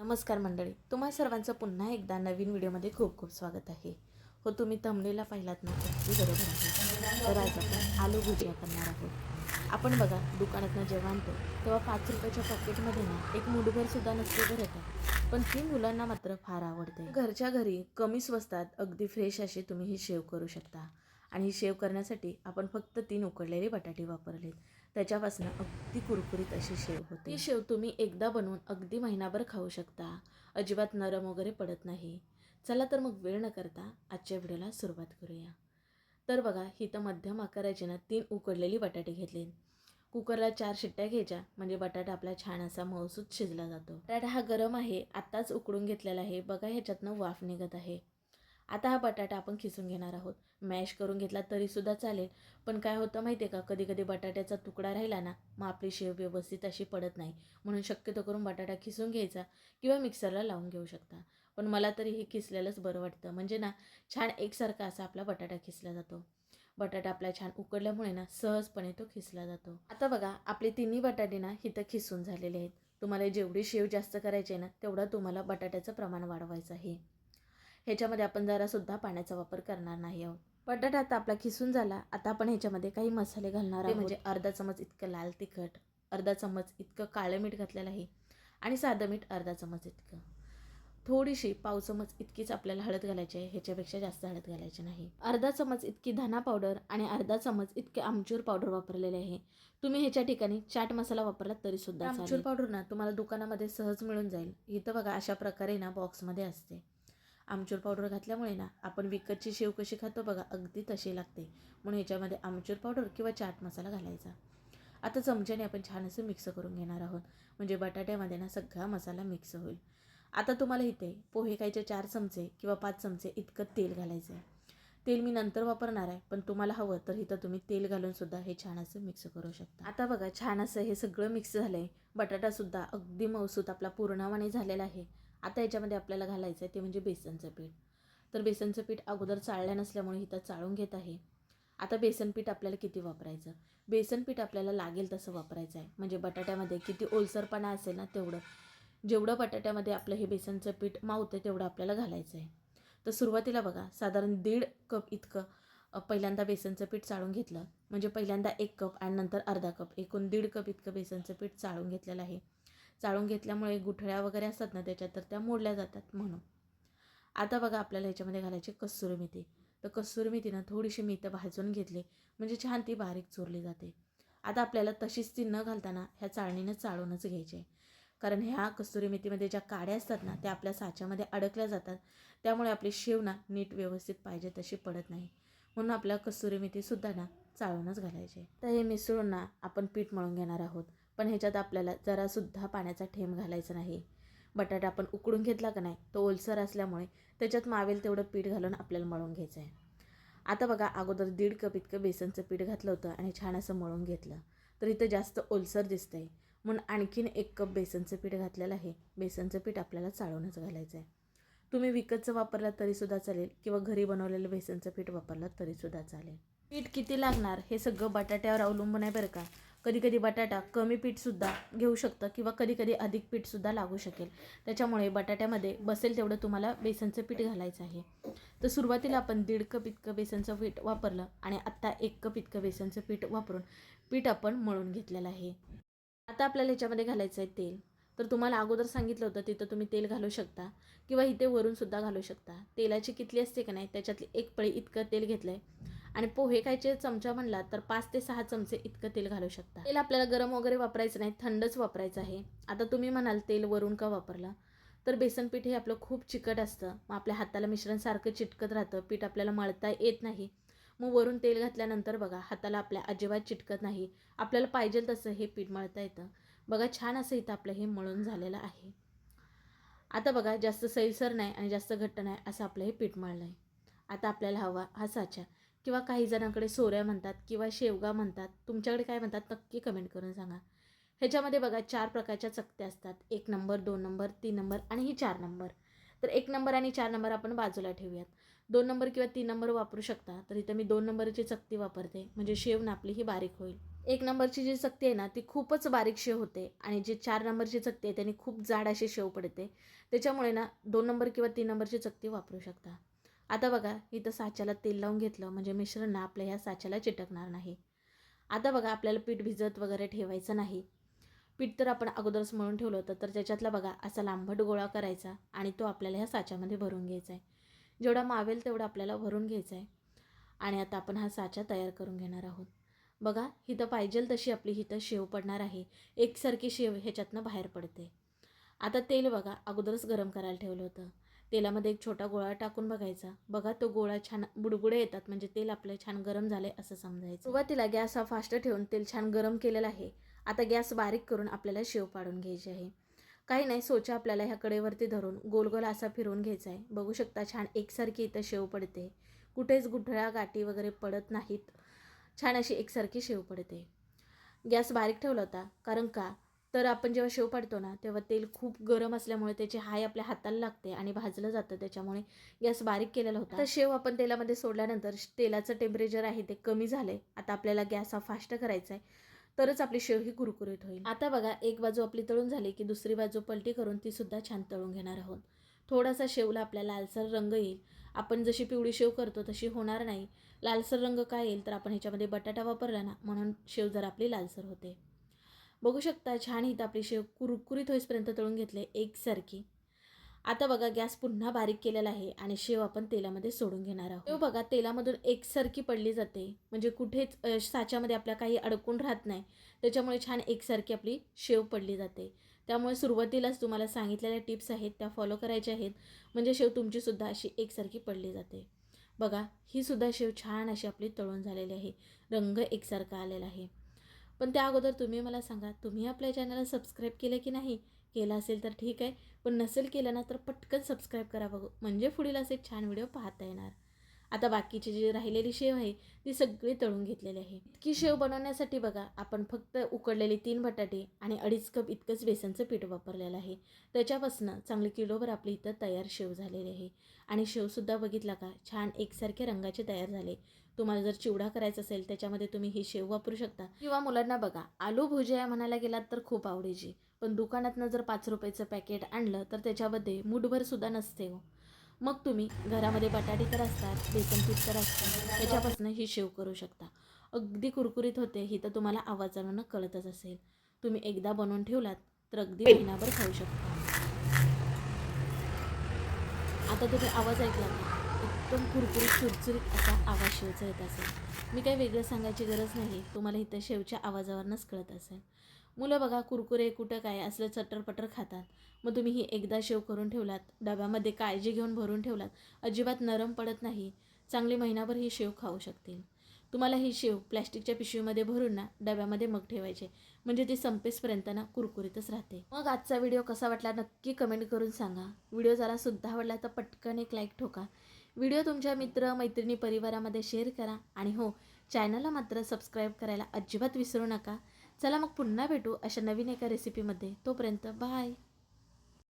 नमस्कार मंडळी तुम्हा सर्वांचं पुन्हा एकदा नवीन व्हिडिओमध्ये खूप खूप स्वागत आहे. हो तुम्ही तमनेला पाहिलात ना अगदी बरोबर आहे. तर आज आपण आलू भुजिया करणार आहोत. आपण बघा दुकानातनं जेव्हा आणतो तेव्हा पाच रुपयाच्या पॅकेटमध्ये ना एक मुठभर सुद्धा नसते तर येतात पण ती मुलांना मात्र फार आवडते. घरच्या घरी कमी स्वस्तात अगदी फ्रेश अशी तुम्ही ही शेव करू शकता. आणि ही शेव करण्यासाठी आपण फक्त तीन उकडलेले बटाटे वापरलेत. त्याच्यापासून अगदी कुरकुरीत अशी शेव होते. ही शेव तुम्ही एकदा बनवून अगदी महिनाभर खाऊ शकता. अजिबात नरम वगैरे पडत नाही. चला तर मग वेळ न करता आजच्या व्हिडिओला सुरुवात करूया. तर बघा ही तर मध्यम आकाराची ना तीन उकडलेली बटाटे घेतले. कुकरला चार शिट्ट्या घ्यायच्या म्हणजे बटाटा आपला छान असा मऊसूत शिजला जातो. बटाटा हा गरम आहे आत्ताच उकडून घेतलेला आहे. बघा ह्याच्यातनं वाफ निघत आहे. आता हा बटाटा आपण खिसून घेणार आहोत. मॅश करून घेतला तरीसुद्धा चालेल. पण काय होतं माहिती आहे का? कधी कधी बटाट्याचा तुकडा राहिला ना मग आपली शेव व्यवस्थित अशी पडत नाही. म्हणून शक्यतो करून बटाटा खिसून घ्यायचा किंवा मिक्सरला लावून घेऊ शकता. पण मला तरी हे खिसलेलंच बरं वाटतं. म्हणजे ना छान एकसारखा असा आपला बटाटा खिसला जातो. बटाटा आपला छान उकडल्यामुळे ना सहजपणे तो खिसला जातो. आता बघा आपले तिन्ही बटाटे ना हिथं खिसून झालेले आहेत. तुम्हाला जेवढी शेव जास्त करायची आहे ना तेवढा तुम्हाला बटाट्याचं प्रमाण वाढवायचं आहे. ह्याच्यामध्ये आपण जरासुद्धा पाण्याचा वापर करणार नाही आहोत. बटाटा आता आपला खिसून झाला. आता आपण ह्याच्यामध्ये काही मसाले घालणार आहोत. म्हणजे अर्धा चमच इतकं लाल तिखट अर्धा चमच इतकं काळं मीठ घातलेलं आहे आणि साधं मीठ अर्धा चमच इतकं. थोडीशी पाव चमच इतकीच आपल्याला हळद घालायची आहे. ह्याच्यापेक्षा जास्त हळद घालायची नाही. अर्धा चमच इतकी धना पावडर आणि अर्धा चमच इतके आमचूर पावडर वापरलेले आहे. तुम्ही ह्याच्या ठिकाणी चाट मसाला वापरला तरी सुद्धा आमचूर पावडर ना तुम्हाला दुकानामध्ये सहज मिळून जाईल. इथं बघा अशा प्रकारे ना बॉक्समध्ये असते. आमचूर पावडर घातल्यामुळे ना आपण विकतची शेव कशी खातो बघा अगदी तशी लागते. म्हणून ह्याच्यामध्ये आमचूर पावडर किंवा चाट मसाला घालायचा. आता चमच्याने आपण छान असं मिक्स करून घेणार आहोत. म्हणजे बटाट्यामध्ये ना सगळा मसाला मिक्स होईल. आता तुम्हाला इथे पोहे खायचे चार चमचे किंवा पाच चमचे इतकं तेल घालायचं आहे तेल मी नंतर वापरणार आहे पण तुम्हाला हवं तर इथं तुम्ही तेल घालून सुद्धा हे छान असं मिक्स करू शकता. आता बघा छान असं हे सगळं मिक्स झालं आहे बटाटासुद्धा अगदी मऊसूत आपला पूर्णवाने झालेला आहे. आता याच्यामध्ये आपल्याला घालायचं आहे ते म्हणजे बेसनचं पीठ. तर बेसनचं पीठ अगोदर चाळल्या नसल्यामुळे इथं चाळून घेत आहे. आता बेसन पीठ आपल्याला किती वापरायचं? बेसन पीठ आपल्याला लागेल तसं वापरायचं आहे म्हणजे बटाट्यामध्ये किती ओलसरपणा असेल ना तेवढं. जेवढं बटाट्यामध्ये आपलं हे बेसनचं पीठ मावतं तेवढं आपल्याला घालायचं आहे तर सुरुवातीला बघा साधारण दीड कप इतकं पहिल्यांदा बेसनचं पीठ चाळून घेतलं. म्हणजे पहिल्यांदा एक कप आणि नंतर अर्धा कप. एकूण दीड कप इतकं बेसनचं पीठ चाळून घेतलेलं आहे. चाळून घेतल्यामुळे गुठळ्या वगैरे असतात ना त्याच्यात तर त्या मोडल्या जातात म्हणून. आता बघा आपल्याला ह्याच्यामध्ये घालायची कस्तुरी मेथी. तर कस्तुरी मेथी ना थोडीशी मी तर भाजून घेतली म्हणजे छान ती बारीक चोरली जाते. आता आपल्याला तशीच ती न घालताना ह्या चाळणीनं चाळूनच घ्यायची आहे. कारण ह्या कस्तुरी मेथीमध्ये ज्या काड्या असतात ना त्या आपल्या साच्यामध्ये अडकल्या जातात. त्यामुळे आपली शेव ना नीट व्यवस्थित पाहिजे तशी पडत नाही. म्हणून आपल्या कस्तुरी मेथीसुद्धा ना चाळूनच घालायचे तर हे मिसळून ना आपण पीठ मळून घेणार आहोत. पण ह्याच्यात आपल्याला जरासुद्धा पाण्याचा ठेंब घालायचा नाही. बटाटा आपण उकडून घेतला का नाही तो ओलसर असल्यामुळे त्याच्यात मावेल तेवढं पीठ घालून आपल्याला मळून घ्यायचं आहे आता बघा अगोदर दीड कप इतकं बेसनचं पीठ घातलं होतं आणि छान असं मळून घेतलं. तर इथं जास्त ओलसर दिसतं आहे म्हणून आणखीन एक कप बेसनचं पीठ घातलेलं आहे. बेसनचं पीठ आपल्याला चाळूनच घालायचं आहे तुम्ही विकतचं वापरलात तरीसुद्धा चालेल किंवा घरी बनवलेलं बेसनचं पीठ वापरलात तरीसुद्धा चालेल. पीठ किती लागणार हे सगळं बटाट्यावर अवलंबून आहे बरं का? कधी कधी बटाटा कमी पीठसुद्धा घेऊ शकतं किंवा कधी कधी अधिक पीठसुद्धा लागू शकेल. त्याच्यामुळे बटाट्यामध्ये बसेल तेवढं तुम्हाला बेसनचं पीठ घालायचं आहे. तर सुरुवातीला आपण दीड कप इतकं बेसनचं पीठ वापरलं आणि आत्ता एक कप इतकं बेसनचं पीठ वापरून पीठ आपण मळून घेतलेलं आहे. आता आपल्याला याच्यामध्ये घालायचं आहे तेल. तर तुम्हाला अगोदर सांगितलं होतं तिथं तुम्ही तेल घालू शकता किंवा इथे वरूनसुद्धा घालू शकता. तेलाची कितली असते का नाही त्याच्यातली एक पळी इतकं तेल घेतलं आहे आणि पोहे खायचे चमचा म्हणला तर पाच ते सहा चमचे इतकं तेल घालू शकता. तेल आपल्याला गरम वगैरे वापरायचं नाही थंडच वापरायचं आहे. आता तुम्ही म्हणाल तेल वरून का वापरलं? तर बेसन पीठ हे आपलं खूप चिकट असतं. मग आपल्या हाताला मिश्रण सारखं चिटकत राहतं. पीठ आपल्याला मळता येत नाही. मग वरून तेल घातल्यानंतर बघा हाताला आपल्या अजिबात चिटकत नाही. आपल्याला पाहिजे तसं हे पीठ मळता येतं. बघा छान असं इथं आपलं हे मळून झालेलं आहे. आता बघा जास्त सैलसर नाही आणि जास्त घट्ट नाही असं आपलं हे पीठ मळलं आहे आता आपल्याला हवा हा साचा. किंवा काही जणांकडे सोऱ्या म्हणतात किंवा शेवगा म्हणतात तुमच्याकडे काय म्हणतात नक्की कमेंट करून सांगा. ह्याच्यामध्ये बघा चार प्रकारच्या चकत्या असतात. एक नंबर दोन नंबर तीन नंबर आणि ही चार नंबर तर एक नंबर आणि चार नंबर आपण बाजूला ठेवूयात. दोन नंबर किंवा तीन नंबर वापरू शकता. तर इथं मी दोन नंबरची चकती वापरते. म्हणजे शेव नापली ही बारीक होईल. एक नंबरची जी चकती आहे ना ती खूपच बारीक शेव होते. आणि जी चार नंबरची चकती आहे त्याने खूप जाड अशी शेव पडते. त्याच्यामुळे ना दोन नंबर किंवा तीन नंबरची चकती वापरू शकता. आता बघा इथं साच्याला तेल लावून घेतलं म्हणजे मिश्रण आपल्या ह्या साच्याला चिटकणार नाही. आता बघा आपल्याला पीठ भिजत वगैरे ठेवायचं नाही. पीठ तर आपण अगोदरच मळून ठेवलं होतं तर त्याच्यातला बघा असा लांबट गोळा करायचा आणि तो आपल्याला ह्या साच्यामध्ये भरून घ्यायचा आहे. जेवढा मावेल तेवढा आपल्याला भरून घ्यायचा आहे. आणि आता आपण हा साचा तयार करून घेणार आहोत. बघा हिथं पाहिजेल तशी आपली हिथं शेव पडणार आहे. एकसारखी शेव ह्याच्यातनं बाहेर पडते. आता तेल बघा अगोदरच गरम करायला ठेवलं होतं. तेलामध्ये एक छोटा गोळा टाकून बघायचा. बघा तो गोळा छान बुडबुडे येतात म्हणजे तेल आपलं छान गरम झालंय असं समजायचं. सुरुवातीला गॅस हा फास्ट ठेवून तेल छान गरम केलेलं आहे. आता गॅस बारीक करून आपल्याला शेव पाडून घ्यायची आहे. काही नाही सोचा आपल्याला ह्या कडेवरती धरून गोल गोल असा फिरवून घ्यायचा आहे. बघू शकता छान एकसारखी इथं शेव पडते. कुठेच गुठळ्या गाठी वगैरे पडत नाहीत. छान अशी एकसारखी शेव पडते. गॅस बारीक ठेवला होता. कारण का? तर आपण जेव्हा शेव पाडतो ना तेव्हा तेल खूप गरम असल्यामुळे त्याची हाय आपल्या हाताला लागते आणि भाजलं जातं त्याच्यामुळे गॅस बारीक केलेला होता. तर शेव आपण तेलामध्ये सोडल्यानंतर तेलाचं टेम्परेचर आहे ते कमी झालंय. आता आपल्याला गॅस हा फास्ट करायचा आहे तरच आपली शेव ही कुरकुरीत होईल. आता बघा एक बाजू आपली तळून झाली की दुसरी बाजू पलटी करून ती सुद्धा छान तळून घेणार आहोत. थोडासा शेवला आपला लालसर रंग येईल. आपण जशी पिवळी शेव करतो तशी होणार नाही. लालसर रंग काय येईल? तर आपण ह्याच्यामध्ये बटाटा वापरला ना म्हणून शेव जर आपली लालसर होते. बघू शकता छान इथं आपली शेव कुरकुरीत होईपर्यंत तळून घेतले एकसारखी. आता बघा गॅस पुन्हा बारीक केलेला आहे आणि शेव आपण तेलामध्ये सोडून घेणार आहोत. शेव बघा तेलामधून एकसारखी पडली जाते. म्हणजे कुठेच साच्यामध्ये आपल्या काही अडकून राहत नाही. त्याच्यामुळे छान एकसारखी आपली शेव पडली जाते. त्यामुळे सुरुवातीलाच तुम्हाला सांगितलेल्या टिप्स आहेत त्या फॉलो करायच्या आहेत. म्हणजे शेव तुमचीसुद्धा अशी एकसारखी पडली जाते. बघा ही सुद्धा शेव छान अशी आपली तळून झालेली आहे. रंग एकसारखा आलेला आहे. पण त्या अगोदर तुम्ही मला सांगा तुम्ही आपल्या चॅनलला सबस्क्राईब केलं की नाही? केलं असेल तर ठीक आहे पण नसेल केलं ना तर पटकन सबस्क्राईब करा बघू. म्हणजे पुढील असे छान व्हिडिओ पाहता येणार. आता बाकीची जी राहिलेली शेव आहे ती सगळी तळून घेतलेली आहे. इतकी शेव बनवण्यासाठी बघा आपण फक्त उकडलेली तीन बटाटे आणि अडीच कप इतकंच बेसनचं पीठ वापरलेलं आहे. त्याच्यापासून चांगली किलोभर आपली इथं तयार शेव झालेली आहे. आणि शेवसुद्धा बघितला का? छान एकसारखे रंगाचे तयार झाले. तुम्हाला जर चिवडा करायचा असेल त्याच्यामध्ये तुम्ही ही शेव वापरू शकता. किंवा मुलांना बघा आलू भुजिया म्हणायला गेलात तर खूप आवडीची. पण दुकानातनं जर पाच रुपयाचं पॅकेट आणलं तर त्याच्यामध्ये मुठभर सुद्धा नसते हो. मग तुम्ही घरामध्ये बटाटे तर असतात बेसन पीठ तर असतात त्याच्यापासून ही शेव करू शकता. अगदी कुरकुरीत होते ही तर तुम्हाला आवाजानं कळतच असेल. तुम्ही एकदा बनवून ठेवलात तर अगदी महिनाभर खाऊ शकता. आता तुम्ही आवाज ऐकला एकदम कुरकुरीत चुरचुरीत असा आवाज शेवचा येत असेल. मी काही वेगळं सांगायची गरज नाही तुम्हाला इथं शेवच्या आवाजावरनंच कळत असेल. मुलं बघा कुरकुरे कुठं काय असलं चटरपटर खातात. मग तुम्ही ही एकदा शेव करून ठेवलात डब्यामध्ये काळजी घेऊन भरून ठेवलात अजिबात नरम पडत नाही. चांगली महिनाभर ही शेव खाऊ शकतील. तुम्हाला ही शेव प्लॅस्टिकच्या पिशवीमध्ये भरून ना डब्यामध्ये मग ठेवायचे. म्हणजे ती संपेसपर्यंत ना कुरकुरीतच राहते. मग आजचा व्हिडिओ कसा वाटला नक्की कमेंट करून सांगा. व्हिडिओ जरा सुद्धा आवडला तर पटकन एक लाईक ठोका. व्हिडिओ तुमच्या मित्र मैत्रिणी परिवारामध्ये शेअर करा आणि हो चॅनलला मात्र सबस्क्राईब करायला अजिबात विसरू नका. चला मग पुन्हा भेटू अशा नवीन एका रेसिपीमध्ये तोपर्यंत बाय